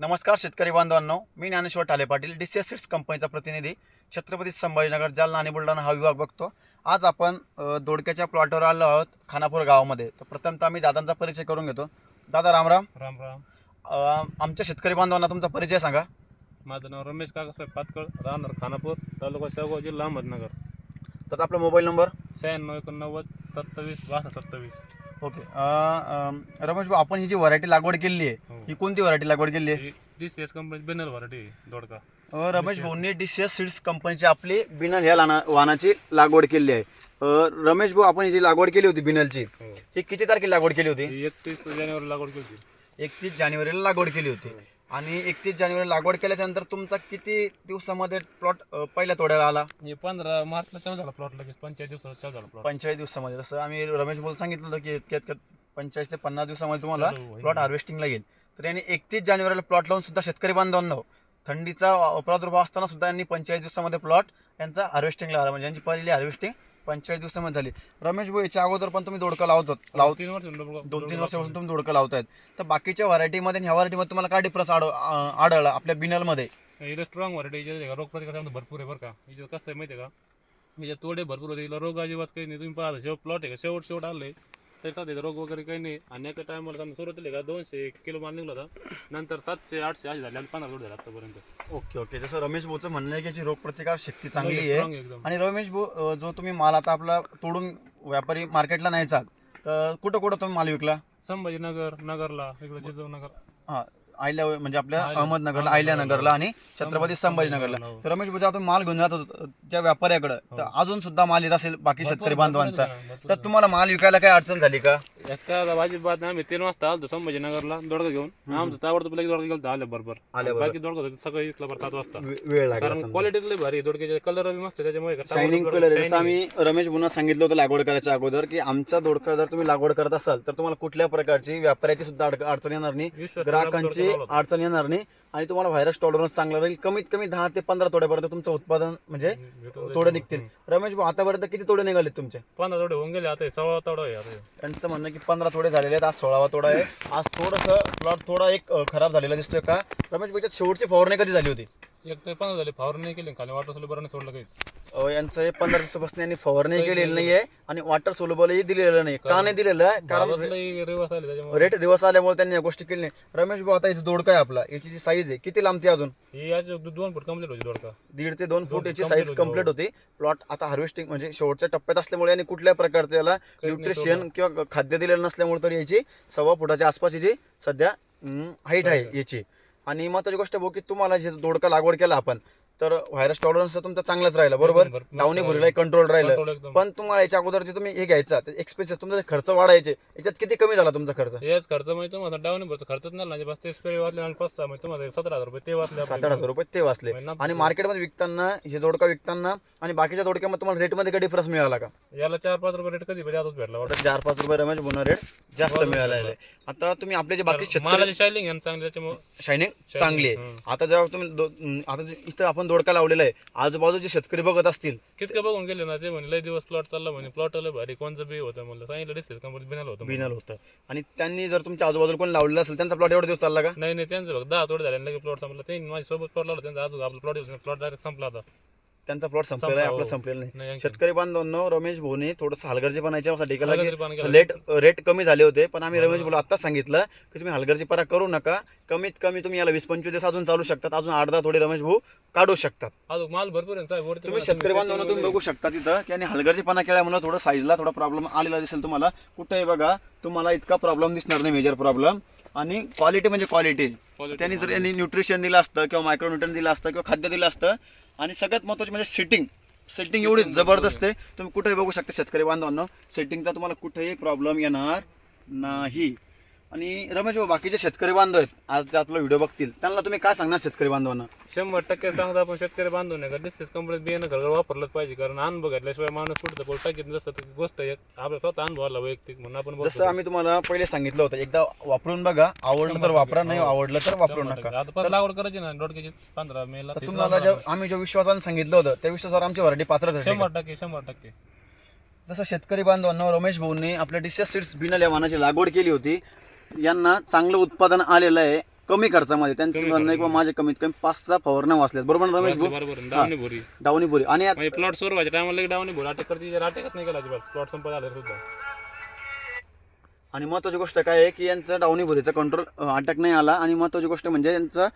नमस्कार शेतकरी बांधवांनो मी Dnyaneshwar Thale Patil D C S seeds कंपनीचा प्रतिनिधी छत्रपती संभाजीनगर जालना आणि बुलढाणा हा विभाग बघतो. आज आपण दोडक्याच्या प्लॉटवर आलो आहोत खानापूर गावामध्ये. तर प्रथमतः मी दादांचा परिचय करून घेतो. दादा रामराम राम. राम आमच्या शेतकरी बांधवांना तुमचा परिचय सांगा. माझं नाव रमेश काकासाहेब पातकळ राहणार खानापूर तालुका शेवगाव जिल्हा अहमदनगर. तर आपला मोबाईल नंबर? शहाण्णव एकोणनव्वद सत्तावीस बासष्ट सत्तावीस. ओके. अ, अ, रमेश भाऊ आपण ही जी व्हरायटी लागवड केली आहे हो. ही कोणती व्हरायटी लागवड केली आहे? एस कंपनी बेनल व्हरायटी दोडका. अ, रमेश भाऊंनी डी सी एस सीड्स कंपनीची आपली बिनल ह्या लाना वाहनाची लागवड केली आहे. अ, रमेश भाऊ आपण ही जी लागवड केली होती बिनलची हो. ही किती तारखेला लागवड केली होती? ही एकतीस जानेवारी लागवड केली होती. एकतीस जानेवारीला लागवड केली होती. आणि एकतीस जानेवारी लागवड केल्याच्यानंतर तुमचा किती दिवसामध्ये प्लॉट पहिल्या तोड्याला आला? हे पंधरा मार्चला चालू झाला प्लॉट लगेच. पंचायत दिवसाला चालू झाला प्लॉट पंचेचाळीस दिवसामध्ये. जसं आम्ही रमेश बोल सांगितलं होतं की इतक्या इतक्यात पंचेचाळीस ते पन्नास दिवसामध्ये तुम्हाला चालू होईल. प्लॉट हार्वेस्टिंगला येईल. तर यांनी एकतीस जानेवारीला प्लॉट लावून सुद्धा शेतकरी बांधवांना थंडीचा प्रादुर्भाव असताना सुद्धा यांनी पंचेचाळीस दिवसामध्ये प्लॉट यांचा हार्वेस्टिंगला आला. म्हणजे यांची पहिली हार्वेस्टिंग पंचेचाळीस दिवसामध्ये झाली. रमेश भाऊ याच्या अगोदर पण तुम्ही दोडका लावत लावत तीन वर्ष दोन तीन वर्षापासून तुम्ही दोडका लावतायत तर बाकीच्या व्हरायटीमध्ये ह्या व्हरायटीमध्ये तुम्हाला काय डिफरन्स आढळला आपल्या बिनलमध्ये? हिला स्ट्रॉंग व्हरायटी रोग प्रतिकार भरपूर आहे बरं का. कसं आहे माहिती आहे का? हिच्यात तोडे भरपूर होते हिला रोग अजिबात काही नाही. तुम्ही पाहता शेवट प्लॉट आहे का? शेवट शेवट आले तरी सध्या रोग वगैरे काही नाही. आणि एका टायमाला समजा सुरुवातीला का दोनशे किलो माल निघला होता. नंतर सातशे आठशे असे झाले आणि पंधरा जोड झाले आतापर्यंत. Okay okay. जसं रमेश भाऊचं म्हणणं आहे की याची रोगप्रतिकार शक्ती चांगली आहे Strong आहे एकदम. आणि रमेश भाऊ अं, जो तुम्ही माल आता आपला तोडून व्यापारी मार्केटला न्यायचा तर कुठं कुठं तुम्ही माल विकला? संभाजीनगर नगरला इकडे जिजाऊ नगर. हा आयल्या म्हणजे आपल्या आयल्या. अहमदनगरला आयल्यानगरला आणि छत्रपती संभाजीनगरला. हो. तर रमेश भाऊ तुम्ही माल घेऊन जात होता त्या व्यापाऱ्याकडे. तर अजून सुद्धा माल येत असेल बाकी शेतकरी बांधवांचा. तर तुम्हाला माल विकायला काय अडचण झाली का? यात काय आता भाजी बात आम्ही तीन वाजता आलतो संभाजीनगरला दोडका घेऊन. आमचं ताबडतोब लगेच दोडका गेलो आले बरोबर. बाकी दोडका सकाळी इथला बरं सात वाजता. वेळ लागेल कारण क्वालिटी लई भारी दोडक्याचे कलर मस्त त्याच्यामुळे शायनिंग कलर जसं आम्ही रमेश बुना सांगितलं होतं लागवड करायच्या अगोदर की आमचा दोडका जर तुम्ही लागवड करत असाल तर तुम्हाला कुठल्या प्रकारची व्यापाऱ्याची सुद्धा अड- अडचण येणार नाही. ग्राहकांची दोडका अडचण येणार नाही. आणि तुम्हाला व्हायरस टॉलरन्स चांगला राहील. कमीत कमी दहा ते पंधरा तोड्यापर्यंत तुमचं उत्पादन म्हणजे तोडे निघतील. रमेश भाऊ आतापर्यंत किती तोडे निघाले तुमचे? पंधरा तोडे होऊन गेले. आता सोळा तोडा आहे आता. त्यांचं म्हणणं की पंधरा तोडे झालेले आहेत. आज सोळावा तोडा आहे. आज थोडंसं प्लॉट थोडा एक खराब झालेला दिसतोय का? रमेश भाऊच्या शेवटची फवारणी कधी झाली होती? एक तर पंधरा झाले फावर नाही केले खाली वाटर सोडलं बरं सोडलं काही अं, यांचं हे पंधरा दिवसापासून यांनी फवारणी केलेली नाहीये आणि वॉटर सोलबलही दिलेलं नाही. का नाही दिलेलं? आहे कारण भावात लई रिवर्स आले त्याच्यामुळे. रेट दिवस आल्यामुळे त्यांनी या गोष्टी केल्या नाही. रमेश भाऊ आता याचं दोडका आहे आपला? याची जी साईज आहे किती लांबती अजून? ही आज दोन फूट कंप्लीट होती दोडका दीड ते दोन फूट याची complete साईज होती, कंप्लीट होती. प्लॉट आता हार्वेस्टिंग म्हणजे शेवटच्या टप्प्यात असल्यामुळे आणि कुठल्या प्रकारचं याला नाही न्यूट्रिशन किंवा खाद्य दिलेलं नसल्यामुळे तर याची सव्वा फुटाच्या आसपास याची सध्या हाईट आहे. याची. आणि महत्वाची गोष्ट भाऊ की तुम्हाला जे दोडका लागवड केला आपण तर व्हायरस टॉलरन्स तुमचा चांगलाच राहिला बरोबर? डावणी मस्त भुरीला कंट्रोल राहिलं. पण तुम्हाला याच्या अगोदर जे तुम्ही हे घ्यायचा एक्सपेन्सेस तुमचा खर्च वाढायचे याच्यात किती कमी झाला तुमचा खर्च? हेच खर्च म्हणजे तुम्हाला डाऊन भरतो खर्चच नाही बस ते स्प्रे वाचले आणि पाच सहा म्हणजे तुम्हाला सतरा हजार रुपये ते वाचले सात आठ हजार रुपये ते वाचले. म्हणजे आणि. मार्केटमध्ये विकताना हे दोडका विकताना आणि बाकीच्या दोडक्यामध्ये तुम्हाला रेटमध्ये काही डिफरन्स मिळाला का? याला चार पाच रुपये रेट कधी आताच भेटला वाटतं. चार पाच रुपये रमेश बोना रेट जास्त मिळाला आहे आता तुम्ही आपले जे बाकी त्याच्यामुळे शायनिंग चांगली आहे. आता जेव्हा तुम्ही आता इथं आपण दोडका लावलेला आहे. आजूबाजूचे शेतकरी बघत असतील. कितकं बघून गेले ना ते म्हणे लय दिवस प्लॉट चालला म्हणे. प्लॉट आलं भारी. कोणचं बी होतं म्हणलं. सांगितलं डिसेल कंपनी बिनाल होतं. बिनल होतं. आणि त्यांनी जर तुमच्या आजूबाजूला कोणी लावलेलं असेल त्यांचा प्लॉट एवढा दिवस चालला का? नाही नाही त्यांचं बघ दहा तोडे झाले लगेच प्लॉट संपला. ते माझ्या सोबत प्लॉट लावला त्यांचा अजून आपला प्लॉट प्लॉट डायरेक्ट संपला आता त्यांचा प्लॉट संपलेला आहे आपला हो. संपलेला नाही. शेतकरी बांधवांनो रमेश भाऊने थोडंसं हलगर्जीपणा याच्यासाठी केला की. लेट रेट कमी झाले होते पण आम्ही रमेश भाऊ आत्ताच सांगितलं की तुम्ही हलगर्जीपणा करू नका. कमीत कमी तुम्ही याला वीस पंचवीस दिवस अजून चालू शकतात. अजून अर्धा दहा थोडे रमेश भाऊ काढू शकतात. अजून माल भरपूर आहे साहेब वरती तुम्ही बघा, शेतकरी बांधवांना तुम्ही बघू शकता तिथं की आणि हलगर्जीपणा केल्यामुळे थोडं साईजला थोडा प्रॉब्लेम आलेला दिसेल तुम्हाला. कुठेही बघा तुम्हाला इतका प्रॉब्लेम दिसणार नाही मेजर प्रॉब्लेम आणि क्वालिटी म्हणजे क्वालिटी त्यांनी जर यांनी न्यूट्रिशन दिलं असतं किंवा मायक्रोन्यूट्रन दिलं असतं किंवा खाद्य दिलं असतं आणि सगळ्यात महत्त्वाचे म्हणजे सेटिंग सेटिंग एवढी जबरदस्त आहे. तुम्ही कुठेही बघू शकता शेतकरी बांधवांनो सेटिंगचा तुम्हाला कुठेही प्रॉब्लेम येणार नाही. आणि रमेश भाऊ बाकीचे शेतकरी बांधव आहेत. आज ते आपला व्हिडिओ बघतील. त्यांना तुम्ही काय सांगणार शेतकरी बांधवांना? शंभर टक्के सांगतो आपण शेतकरी बांधून नका डिस्टेन्स कंपनीत बियाणं घर वापरलंच पाहिजे. कारण अनुभव घेतल्याशिवाय माणूस पुढचं बोल टाकीत नसतं गोष्ट एक आपल्या स्वतः अनुभव आला वैयक्तिक म्हणून आपण बोलतो. जसं आम्ही तुम्हाला पहिले सांगितलं होतं एकदा वापरून बघा. आवडलं तर वापरा नाही आवडलं तर वापरू शंभर नका. आता परत लागवड करायची ना डोडक्याची पंधरा मेला तर तुम्हाला जे आम्ही जो विश्वासाने सांगितलं होतं त्या विश्वासावर आमची व्हरायटी पात्र ठरली शंभर टक्के शंभर टक्के. जसं शेतकरी बांधवांना रमेश भाऊंनी आपल्या डिशेस सीड्स बिनल या वाहनाची लागवड केली होती. यांना चांगलं उत्पादन आलेलं आहे कमी खर्चामध्ये. त्यांचं म्हणणं आहे की बा माझे कमीत कमी पाच सहा फवारण्या वाचल्यात बरोबर ना रमेश भाऊ? बरोबर. डावणी भुरी. डावणी पुरी आणि यात म्हणजे प्लॉट सुरू व्हायच्या टायमाला डावणी भुरी. अटॅक करते अटॅकच नाही केला अजिबात. प्लॉट संपत आले सुद्धा. आणि महत्वाची गोष्ट काय आहे की यांचं डावणी भुरीचा कंट्रोल अटॅक नाही आला. आणि महत्वाची गोष्ट म्हणजे यांचा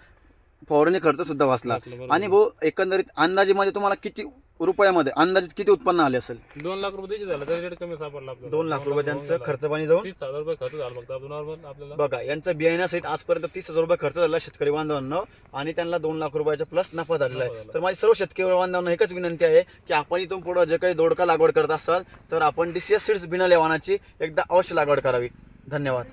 फवारणी खर्च सुद्धा वाचला. आणि भाऊ एकंदरीत अंदाजेमध्ये तुम्हाला किती रुपयामध्ये अंदाजित किती उत्पन्न आले असेल? दोन लाख रुपये झालं तरी रेट कमी सापडला आपल्याला. दोन लाख रुपये त्यांचं खर्च पाणी जाऊन? तीस हजार रुपये खर्च झाला फक्त. नॉर्मल आपल्याला बघा यांचा बियाण्यासहित आजपर्यंत तीस हजार रुपये खर्च झाला शेतकरी बांधवांना. आणि त्यांना दोन लाख रुपयाचा प्लस नफा झालेला आहे. तर माझी सर्व शेतकरी बांधवांना एकच विनंती आहे की आपण इथून पुढे जे काही दोडका लागवड करत असाल तर आपण डीसीएस सीड्स बिना लेवानाची एकदा अवश्य लागवड करावी. धन्यवाद.